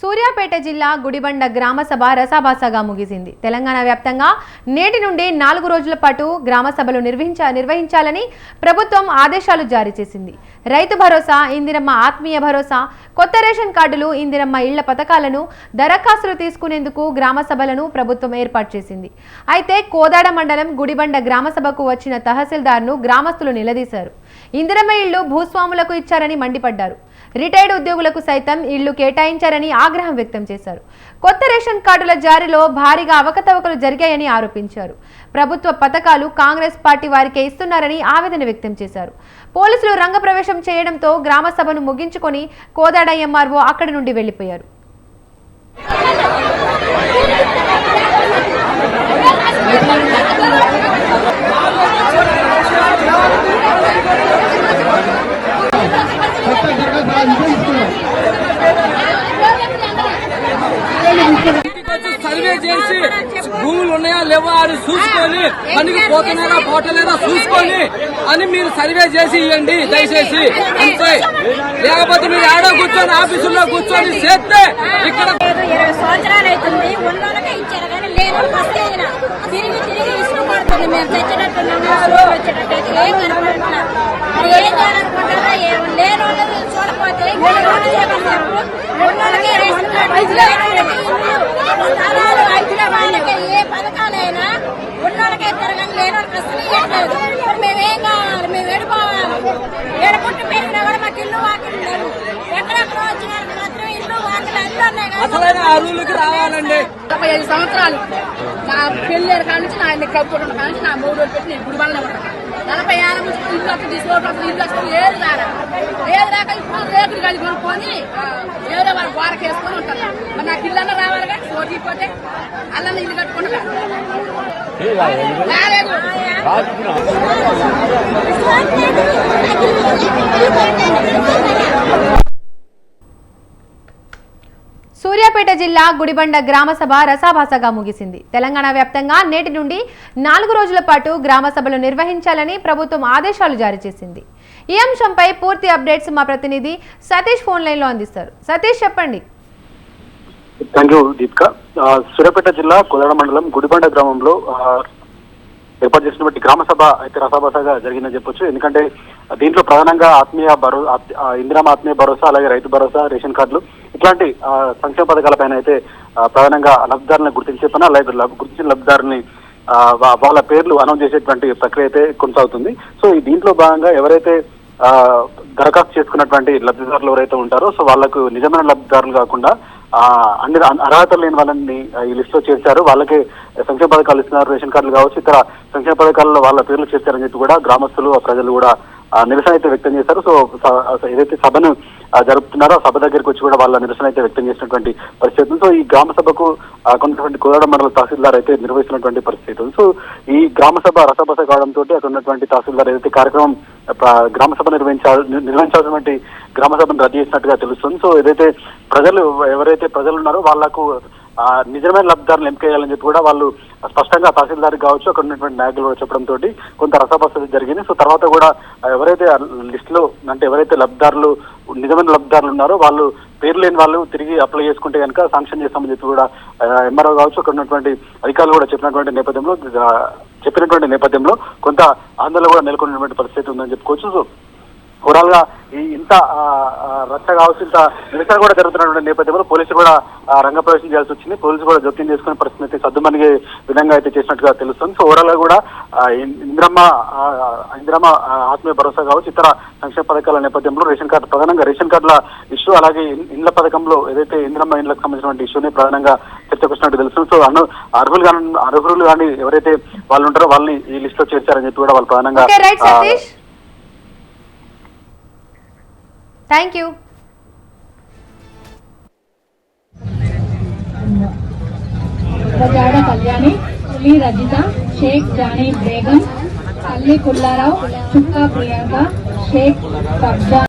సూర్యాపేట జిల్లా గుడిబండ గ్రామ సభ రసాభాసగా ముగిసింది. తెలంగాణ వ్యాప్తంగా నేటి నుండి నాలుగు రోజుల పాటు గ్రామ సభలు నిర్వహించ నిర్వహించాలని ప్రభుత్వం ఆదేశాలు జారీ చేసింది. రైతు భరోసా ఇందిరమ్మ ఆత్మీయ భరోసా కొత్త రేషన్ కార్డులు ఇందిరమ్మ ఇళ్ళ పథకాలను దరఖాస్తులు తీసుకునేందుకు గ్రామ సభలను ప్రభుత్వం ఏర్పాటు చేసింది. అయితే కోదాడ మండలం గుడిబండ గ్రామ సభకు వచ్చిన తహసీల్దార్ను గ్రామస్తులు నిలదీశారు. ఇందిరమ్మ ఇళ్ళు భూస్వాములకు ఇచ్చారని మండిపడ్డారు. రిటైర్డ్ ఉద్యోగులకు సైతం ఇళ్ళు కేటాయించారని ఆగ్రహం వ్యక్తం చేశారు. కొత్త రేషన్ కార్డుల జారీలో భారీగా అవకతవకలు జరిగాయని ఆరోపించారు. ప్రభుత్వ పథకాలు కాంగ్రెస్ పార్టీ వారికే ఇస్తున్నారని ఆవేదన వ్యక్తం చేశారు. పోలీసులు రంగప్రవేశం చేయడంతో గ్రామ సభను ముగించుకొని కోదాడ ఎంఆర్ఓ అక్కడి నుండి వెళ్ళిపోయారు ఇంటికొచ్చి చేసి భూములు ఉన్నాయా లేవా అని చూసుకొని పనికి పోతున్నారా పోటలేదా చూసుకొని అని మీరు సర్వే చేసి ఇవ్వండి దయచేసి. అంతే. లేకపోతే మీరు ఆడో కూర్చొని ఆఫీసుల్లో కూర్చొని చేస్తే ఇక్కడ ఇరవై సంవత్సరాలు అవుతుంది. ఉన్నోళ్ళకే ఇచ్చారు కానీ లేని తిరిగి తిరిగి పడుతుంది. మేము తెచ్చినట్టున్నాము ఏం కనపడుతున్నా ఏం చేయాలనుకుంటారా లేని చూడకపోతే ఉన్నోళ్ళు చేయమన్నారు ఉన్నోళ్ళకే రేషన్ కార్డు లేని వాళ్ళకి ఇల్లు స్థలాలు అచ్చిన వాళ్ళకి ఏ పథకాలైనా ఉన్నోళ్ళకే తిరగని లేని వాళ్ళకి అసలు ఇవ్వట్లేదు మరి మేమేం కావాలి మేము ఎడిపోవాలి ఎడపుట్టి పెరిగినా కూడా మాకు ఇల్లు వాకిలు లేవు ఎక్కడెక్కడ వచ్చిన వాళ్ళకి మాత్రం ఇల్లు వాకిలు అన్నీ ఉన్నాయి కానీ అసలైన అరువులకి రావాలండి నలభై ఐదు సంవత్సరాలు. నా పెళ్ళేరు కాడ నుంచి నా ఇల్లు కప్పుకుంటున్న కాడ నుంచి నా మూడు రోజులు పెట్టి నేను గుడి వల్ల నలభై ఏళ్ళ నుంచి ఇల్లు వస్తుంది తీసుకోవడం ఇల్లు వస్తుంది ఏది రారా? ఏది రాక ఇప్పుడు రేకులు కలిగి కొనుక్కొని ఏదో వాళ్ళ గోడకి వేసుకొని ఉంటాను మరి నాకు ఇల్లు అన్న రావాలి కానీ పోతే అల్లన్న ఇల్లు కట్టుకుంటా. రాలేదు సూర్యాపేట జిల్లా గుడిబండ గ్రామ సభ రసాభాసగా ముగిసింది. తెలంగాణ వ్యాప్తంగా నేటి నుండి నాలుగు రోజుల పాటు గ్రామ సభలు నిర్వహించాలని ప్రభుత్వం ఆదేశాలు జారీ చేసింది. ఈ అంశంపై పూర్తి అప్డేట్స్ మా ప్రతినిధి సతీష్ ఫోన్ లైన్లో అందిస్తారు. సతీష్ చెప్పండి. థ్యాంక్ యూ దీపిక సూర్యాపేట జిల్లా కొలడ మండలం గుడిబండ గ్రామంలో ఏర్పాటు చేసినటువంటి గ్రామ సభ అయితే రసాబసాగా జరిగిందని చెప్పొచ్చు. ఎందుకంటే దీంట్లో ప్రధానంగా ఆత్మీయ భరో ఇందిరా ఇందిరామ ఆత్మీయ భరోసా అలాగే రైతు భరోసా రేషన్ కార్డులు ఇట్లాంటి సంక్షేమ పథకాలపైన అయితే ప్రధానంగా లబ్ధిదారులను గుర్తించే పని అలాగే గుర్తించిన లబ్ధిదారుని వాళ్ళ పేర్లు అనౌన్స్ చేసేటువంటి ప్రక్రియ అయితే కొనసాగుతుంది. సో ఈ దీంట్లో భాగంగా ఎవరైతే ఆ, దరఖాస్తు చేసుకున్నటువంటి లబ్ధిదారులు ఎవరైతే ఉంటారో సో వాళ్ళకు నిజమైన లబ్ధిదారులు కాకుండా అన్ని అర్హత లేని వాళ్ళని ఈ లిస్ట్లో చేర్చారు. వాళ్ళకి సంక్షేమ పథకాలు ఇస్తున్నారు రేషన్ కార్డులు కావచ్చు ఇతర సంక్షేమ పథకాలలో వాళ్ళ పేర్లు చేశారని చెప్పి కూడా గ్రామస్తులు ఆ ప్రజలు కూడా నిరసన అయితే వ్యక్తం చేశారు. సో ఏదైతే సభను జరుపుతున్నారో సభ దగ్గరికి వచ్చి కూడా వాళ్ళ నిరసన అయితే వ్యక్తం చేసినటువంటి పరిస్థితి సో ఈ గ్రామ సభకు కొన్నటువంటి కోదాడ మండల తహసీల్దార్ అయితే నిర్వహిస్తున్నటువంటి పరిస్థితి సో ఈ గ్రామ సభ రసభస కావడంతో అక్కడ ఉన్నటువంటి తహసీల్దార్ ఏదైతే కార్యక్రమం గ్రామ సభ నిర్వహించాలి నిర్వహించాల్సినటువంటి గ్రామ సభను రద్దు చేసినట్టుగా తెలుస్తుంది. సో ఏదైతే ప్రజలు ఎవరైతే ప్రజలు ఉన్నారో వాళ్ళకు నిజమైన లబ్ధిదారులు ఎంపిక చేయాలని చెప్పి కూడా వాళ్ళు స్పష్టంగా తహసీల్దార్ కావచ్చు అక్కడ ఉన్నటువంటి నాయకులు చెప్పడం తోటి కొంత రసభస జరిగింది. సో తర్వాత కూడా ఎవరైతే లిస్ట్లో అంటే ఎవరైతే లబ్ధిదారులు నిజమైన లబ్ధిదారులు ఉన్నారో వాళ్ళు పేరు లేని వాళ్ళు తిరిగి అప్లై చేసుకుంటే కనుక శాంక్షన్ చేస్తామని చెప్పి కూడా ఎంఆర్ఓ కావచ్చు అక్కడ ఉన్నటువంటి అధికారులు కూడా చెప్పినటువంటి నేపథ్యంలో చెప్పినటువంటి నేపథ్యంలో కొంత ఆందోళన కూడా నెలకొన్నటువంటి పరిస్థితి ఉందని చెప్పుకోవచ్చు. సో ఓవరాల్గా ఈ ఇంత రచ్చ కావచ్చు ఇంత నిరసన కూడా జరుగుతున్నటువంటి నేపథ్యంలో పోలీసులు కూడా ఆ, రంగప్రవేశం చేయాల్సి వచ్చింది. పోలీసులు కూడా జోక్యం చేసుకునే పరిస్థితి అయితే సర్దుమణిగే విధంగా అయితే చేసినట్టుగా తెలుస్తుంది. సో ఓవరాల్గా కూడా ఇందిరమ్మ ఇందిరమ్మ ఆత్మీయ భరోసా కావచ్చు ఇతర సంక్షేమ పథకాల నేపథ్యంలో రేషన్ కార్డు ప్రధానంగా రేషన్ కార్డుల ఇష్యూ అలాగే ఇండ్ల పథకంలో ఏదైతే ఇందిరమ్మ ఇండ్లకు సంబంధించినటువంటి ఇష్యూని ప్రధానంగా చర్చకు వచ్చినట్టు తెలుస్తుంది. సో అను అర్హులు కానీ అర్హులు కానీ ఎవరైతే వాళ్ళు ఉంటారో వాళ్ళని ఈ లిస్ట్లో చేర్చారని చెప్పి కూడా వాళ్ళు ప్రధానంగా థ్యాంక్ యూ ప్రజాడ కళ్యాణి పులి రజిత షేక్ జానీ బేగం తల్లి పుల్లారావు చుక్క ప్రియాంక షేక్ కబ్జా